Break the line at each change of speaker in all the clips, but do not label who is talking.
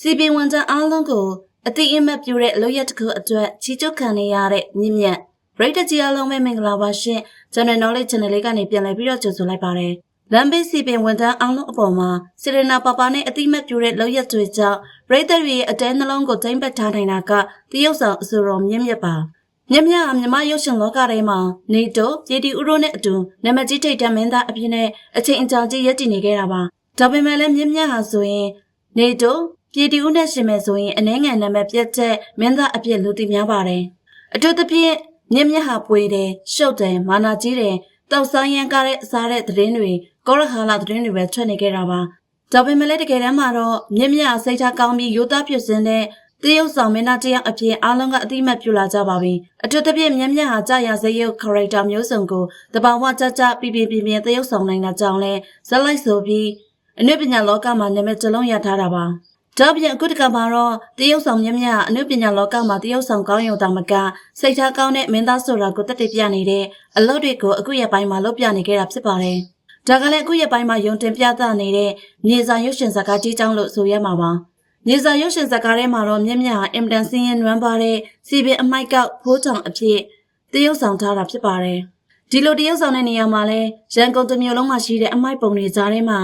စီပင်ဝန်ထမ်းအားလုံးကိုအတိအမှတ်ပြုတဲ့လုပ်ရက်တစ်ခုအတွက်ချီးကျူးခံနေရတဲ့မြင့်မြတ်ပရိသတ်ကြီးအားလုံးပဲမင်္ဂလာပါရှင် Channel Knowledge Channel လေးကနေပြန်လည်ပြီးတော့ကြိုဆိုလိုက်ပါတယ်လမ်းဘေးစီပင်ဝန်ထမ်းအားလုံးအပေါ်မှာစီရနာပါပါနဲ့အတိအမှတ်ပြုတဲ့လုပ်ရက်တွေကြောင့်ပရိသတ်တွေရဲ့အတဲနှလုံးကိုထိမ့်ပတ်ထားနိုင်တာကတရုတ်ဆောင်အဆိုတော်မြင့်မြတ်ပါမြက်မြအမြမရုပ်ရှင်လောကထဲမှာနေတိုပြည်တီဥရိုနဲ့အတူနာမည်ကြီးထိတ်တမင်းသားအဖြစ်နဲ့အချိန်အကြာကြီးရည်တည်နေခဲ့တာပါဒါပေမဲ့လည်းမြက်မြဟာဆိုရင်နေတို ပြည်တီဥနဲ့ရှင်မဲ့ဆိုရင်အနှဲငယ်နာမည်ပြတ်တဲ့မင်းသားအဖြစ်လူသိများပါတယ်အထူးသဖြင့်မြက်မြဟာပွေတယ်ရှုပ်တယ်မာနာကြီးတယ်တောက်ဆိုင်ရန်ကားတဲ့အစားတဲ့သတင်းတွေကောရခါလာသတင်းတွေပဲထွက်နေခဲ့တာပါဒါပေမဲ့လည်းတကယ်တမ်းမှာတော့မြက်မြဟာစိတ်ထားကောင်းပြီးရိုးသားပြည့်စင်တဲ့တရုတ်ဆောင်မင်းသားတယောက်အဖြစ်အားလုံးကအတိအမှတ်ပြုလာကြပါပြီ။အထူးသဖြင့်မြက်မြက်ဟာကြာရစရုပ် character မျိုးစုံကိုတဘာဝကြကြပြပြပြပြတရုတ်ဆောင်နိုင်တာကြောင့်လဲဇက်လိုက်ဆိုပြီးအနုပညာလောကမှာနာမည်တစ်လုံးရထားတာပါ။ ဒါပြင်အခုတကမှာတော့တရုတ်ဆောင်မြက်မြက်ဟာအနုပညာလောကမှာတရုတ်ဆောင်ကောင်းရုံတောင်မကစိတ်ထားကောင်းတဲ့မင်းသားဆိုတာကိုတက်တည်ပြနေတဲ့အလုပ်တွေကိုအခုရက်ပိုင်းမှာလုပ်ပြနေခဲ့တာဖြစ်ပါတယ်။ဒါကလည်းအခုရက်ပိုင်းမှာယုံတင်ပြသနေတဲ့မြေစာရုပ်ရှင်ဇာတ်ကားကြီးကြောင်းလို့ဆိုရမှာပါ။နေစာရုပ်ရှင်ဇာတ်ကားထဲမှာတော့မြင့်မြတ်ဟာအင်တန်စင်းရင်နွမ်းပါတဲ့စီပင်အမိုက်ကောက်ဖိုးချောင်အဖြစ်တရုတ်ဆောင်ထားတာဖြစ်ပါတယ်။ဒီလိုတရုတ်ဆောင်တဲ့နေရာမှာလဲရန်ကုန်တစ်မြို့လုံးမှာရှိတဲ့အမိုက်ပုံတွေကြားထဲမှာ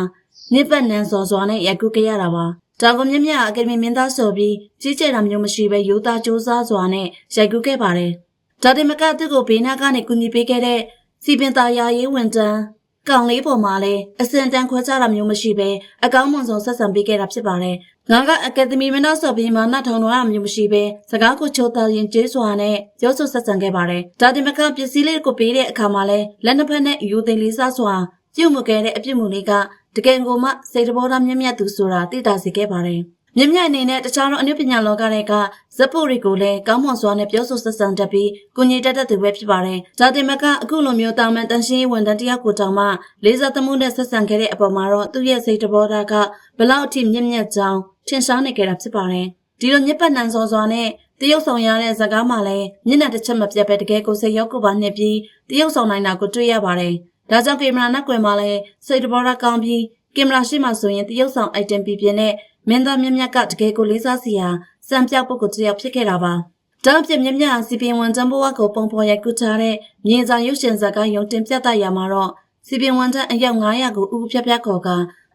နစ်ပတ်နန်းစော်စွာနဲ့ရိုက်ကူးခဲ့ရတာပါ။ ဒါကမြင့်မြတ်ဟာအကယ်ဒမီမင်းသားဆိုပြီးကြီးကျယ်တာမျိုးမရှိဘဲရိုးသားစ조사စွာနဲ့ရိုက်ကူးခဲ့ပါတယ်။ဒါတင်မကသူ့ကိုဘေးနားကနေကူညီပေးခဲ့တဲ့စီပင်သားယာရေးဝန်တန်းကောင်လေးပေါ်မှာလည်းအစင်တန်ခွဲခြားတာမျိုးမရှိဘဲအကောင်းမွန်ဆုံးဆက်ဆံပေးခဲ့တာဖြစ်ပါတယ်။ငါကအကယ်ဒမီမင်းသားဆိုပြီးမာနထောင်တော်ရမျိုးမရှိဘဲစကားကိုချိုးသားရင်ကျေးစွာနဲ့ပြောဆိုဆက်ဆံခဲ့ပါတယ်။ဒါတင်မကပစ္စည်းလေးကိုပေးတဲ့အခါမှာလည်းလက်နှစ်ဖက်နဲ့ယူသိမ်းလေးစားစွာပြုတ်မှုခဲ့တဲ့အပြစ်မှုလေးက တကယ်ကိုမှစိတ်တဘောသားမြင့်မြတ်သူဆိုတာသိတာစေခဲ့ပါတယ်။မြင့်မြတ်အနေနဲ့တခြားသောအနုပညာလောကတွေကဇက်ပုရီကိုလည်းကောင်းမွန်စွာနဲ့ပြောဆိုဆက်ဆံတတ်ပြီးကုညီတတ်တဲ့သူပဲဖြစ်ပါတယ်။ဒါတင်မကအခုလိုမျိုးတာမန်တန်ရှင်းရေးဝန်ထမ်းတစ်ယောက်ကိုတောင်မှလေးစားသမှုနဲ့ဆက်ဆံခဲ့တဲ့အပေါ်မှာတော့သူ့ရဲ့စိတ်တဘောသားကဘလောက်အထိမြင့်မြတ်ကြောင်းထင်ရှားနေကြတာဖြစ်ပါတယ်။ဒီလိုညစ်ပတ်နန်စော်စွာနဲ့တရုတ်ဆောင်ရတဲ့ဇာကားမှလည်းမျက်နှာတစ်ချက်မပြတ်ပဲတကယ်ကိုစိတ်ရောက်ကိုပါနှစ်ပြီးတရုတ်ဆောင်နိုင်တာကိုတွေ့ရပါတယ်။ ဒါကြောင့်ကင်မရာနောက်ကွယ်မှာလည်းစိတ်တဘောသားကောင်းပြီးကင်မရာရှိမှဆိုရင်တရုတ်ဆောင်အိုက်တမ်ပြပြနဲ့မင်းသားမြတ်မြတ်ကတကယ်ကိုလေးစားစီရာစံပြောက်ပုဂ္ဂိုလ်တစ်ယောက်ဖြစ်ခဲ့တာပါ။တောင်ပြမြတ်မြတ်စီပင်ဝန်တန်းဘဝကိုပုံဖော်ရိုက်ကူးထားတဲ့မြေစာရုပ်ရှင်ဇာတ်ကားယုံတင်ပြသရာမှာတော့စီပင်ဝန်တန်းအယောက်900ကိုဥပပြပြခေါ်က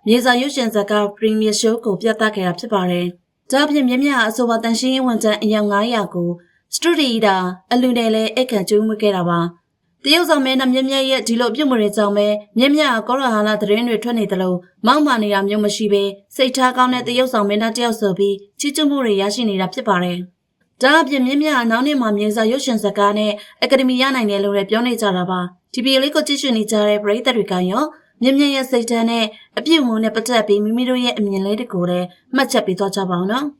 မြေစာရုပ်ရှင်ဇာတ်ကား Premier Show ကိုပြသခဲ့တာဖြစ်ပါတယ်။တောင်ပြမြတ်မြတ်အဆိုပါတန်ရှင်းရေးဝန်တန်းအယောက်900ကိုစတူဒီတာအလူနယ်လဲအိတ်ခံကျူးမှုခဲ့တာပါ။ တရုတ်ဆောင်မဲနဲ့မြက်မြက်ရဲ့ဒီလိုပြုတ်မှုတွေကြောင့်ပဲမြက်မြက်ကောရဟာလာသတင်းတွေထွက်နေသလိုမောက်မာနေတာမျိုးမရှိဘဲစိတ်ထားကောင်းတဲ့တရုတ်ဆောင်မင်းသားတယောက်ဆိုပြီးချီးကျူးမှုတွေရရှိနေတာဖြစ်ပါတယ်။ဒါအပြင်မြက်မြက်အနောက်နေ့မှာမြေစာရုပ်ရှင်ဇာတ်ကားနဲ့အကယ်ဒမီရနိုင်တယ်လို့လည်းပြောနေကြတာပါ။ဒီဗီဒီယိုလေးကိုကြည့်ရှုနေကြတဲ့ပရိသတ်တွေကရောမြက်မြက်ရဲ့စိတ်ဓာတ်နဲ့အပြည့်အဝနဲ့ပတ်သက်ပြီးမိမိတို့ရဲ့အမြင်လေးတွေကိုလည်းမှတ်ချက်ပေးသွားကြပါအောင်နော်။